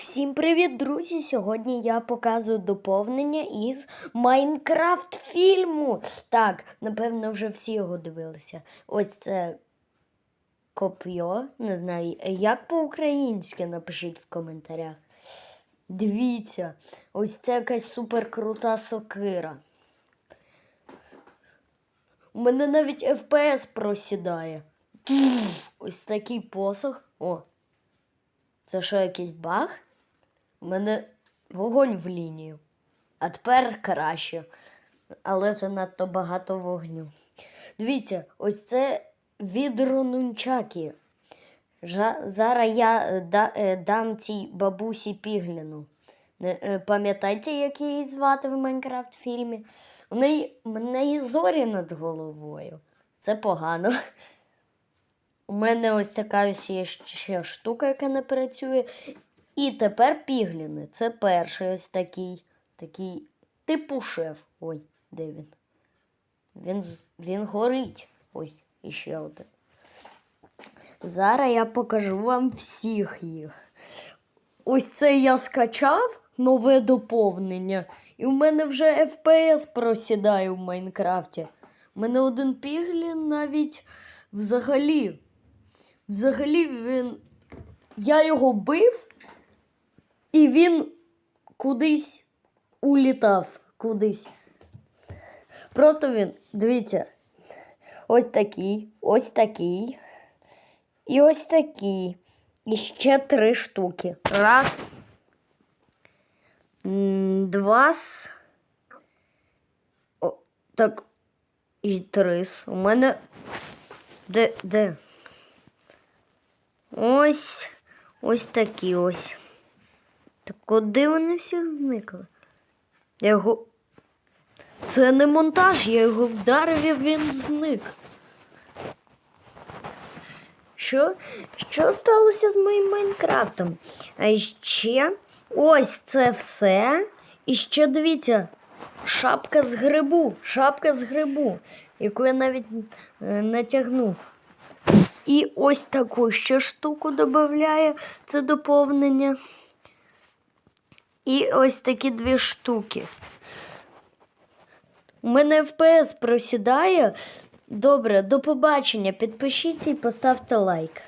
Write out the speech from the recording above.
Всім привіт, друзі! Сьогодні я показую доповнення із Майнкрафт фільму. Так, напевно, вже всі його дивилися. Ось це коп'йо. Не знаю, як по-українськи напишіть в коментарях. Дивіться, ось це якась суперкрута сокира. У мене навіть FPS просідає. Ось такий посох. О, це що, якийсь баг? У мене вогонь в лінію. А тепер краще. Але занадто багато вогню. Дивіться, ось це відро нунчаки. Жа- Зараз я е, да, е, дам цій бабусі пігліну. Е, Пам'ятаєте, як її звати в Майнкрафт фільмі? У неї, в неї зорі над головою. Це погано. У мене ось така ось є ще штука, яка не працює. І тепер пігліни. Це перший ось такий, такий типу шеф. Ой, де він? Він, він горить. Ось іще один. Зараз я покажу вам всіх їх. Ось це я скачав нове доповнення, і в мене вже FPS просідає в Майнкрафті. У мене один піглін навіть взагалі. Взагалі він. Я його бив, і він кудись улітав. Кудись. Просто він, дивіться, ось такий, ось такий. І ось такий. І ще три штуки. Раз. Два. Так. І три. У мене. Де? Де? Ось. Ось такі ось. Так куди вони всі зникли? Я його. Це не монтаж, я його вдарив і він зник. Що? Що сталося з моїм Майнкрафтом? А ще ось це все. І ще дивіться, шапка з грибу, шапка з грибу, яку я навіть е, натягнув. І ось таку ще штуку додає це доповнення. І ось такі дві штуки. У мене ФПС просідає. Добре, до побачення. Підпишіться і поставте лайк.